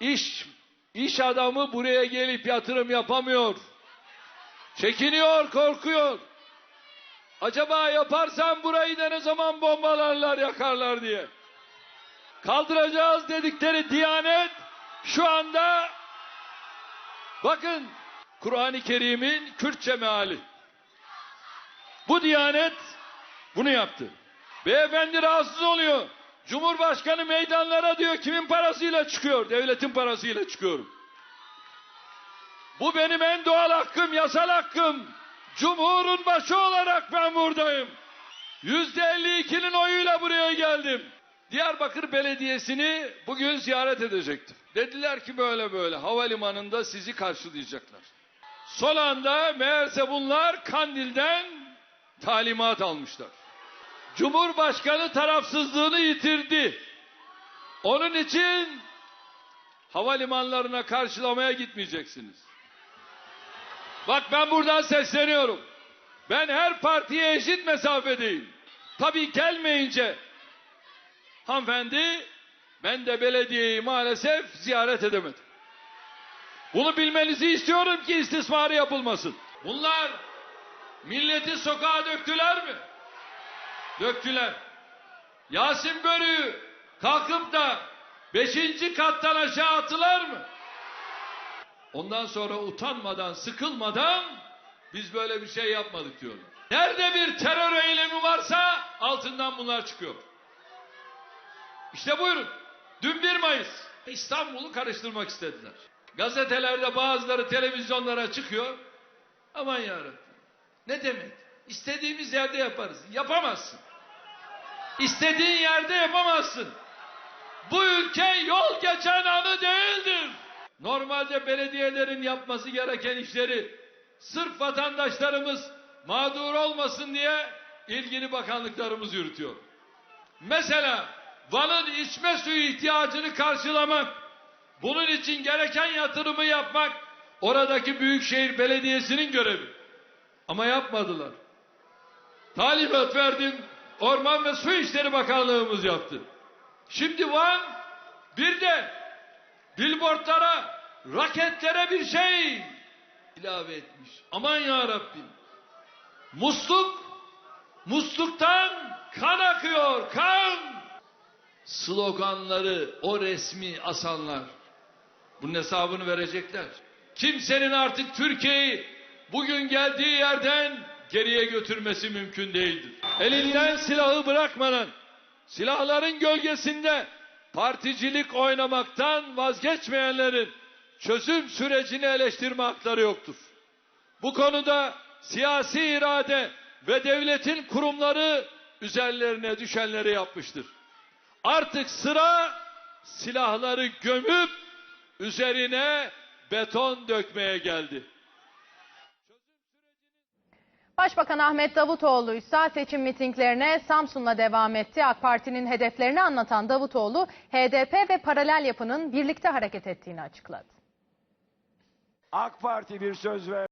İş, iş adamı buraya gelip yatırım yapamıyor. Çekiniyor, korkuyor. Acaba yaparsam burayı da ne zaman bombalarlar, yakarlar diye. Kaldıracağız dedikleri Diyanet şu anda bakın Kur'an-ı Kerim'in Kürtçe meali. Bu Diyanet bunu yaptı. Beyefendi rahatsız oluyor. Cumhurbaşkanı meydanlara diyor kimin parasıyla çıkıyor? Devletin parasıyla çıkıyorum. Bu benim en doğal hakkım, yasal hakkım. Cumhurun başı olarak ben buradayım. Yüzde 52'nin oyuyla buraya geldim. Diyarbakır Belediyesi'ni bugün ziyaret edecektim. Dediler ki böyle böyle havalimanında sizi karşılayacaklar. Son anda meğerse bunlar Kandil'den talimat almışlar. Cumhurbaşkanı tarafsızlığını yitirdi. Onun için havalimanlarına karşılamaya gitmeyeceksiniz. Bak ben buradan sesleniyorum. Ben her partiye eşit mesafedeyim. Tabii gelmeyince hanımefendi ben de belediyeyi maalesef ziyaret edemedim. Bunu bilmenizi istiyorum ki istismarı yapılmasın. Bunlar milleti sokağa döktüler mi? Döktüler. Yasin Börü'yü kalkıp da beşinci kattan aşağı attılar mı? Ondan sonra utanmadan, sıkılmadan biz böyle bir şey yapmadık diyorlar. Nerede bir terör eylemi varsa altından bunlar çıkıyor. İşte buyurun. Dün 1 Mayıs İstanbul'u karıştırmak istediler. Gazetelerde bazıları televizyonlara çıkıyor. Aman yarabbim. Ne demek? İstediğimiz yerde yaparız. Yapamazsın. İstediğin yerde yapamazsın. Bu ülke yol geçen anı değildir. Normalde belediyelerin yapması gereken işleri sırf vatandaşlarımız mağdur olmasın diye ilgili bakanlıklarımız yürütüyor. Mesela Van'ın içme suyu ihtiyacını karşılamak, bunun için gereken yatırımı yapmak oradaki Büyükşehir Belediyesi'nin görevi. Ama yapmadılar. Talimat verdim, Orman ve Su İşleri Bakanlığımız yaptı. Şimdi Van bir de billboardlara, raketlere bir şey ilave etmiş. Aman ya Rabbim. Musluk, musluktan kan akıyor, kan. Sloganları, o resmi asanlar. Bunun hesabını verecekler. Kimsenin artık Türkiye'yi bugün geldiği yerden geriye götürmesi mümkün değildir. Elinden silahı bırakmadan, silahların gölgesinde particilik oynamaktan vazgeçmeyenlerin çözüm sürecini eleştirme hakları yoktur. Bu konuda siyasi irade ve devletin kurumları üzerlerine düşenleri yapmıştır. Artık sıra silahları gömüp üzerine beton dökmeye geldi. Başbakan Ahmet Davutoğlu ise seçim mitinglerine Samsun'la devam etti. AK Parti'nin hedeflerini anlatan Davutoğlu, HDP ve paralel yapının birlikte hareket ettiğini açıkladı. AK Parti bir söz verdi.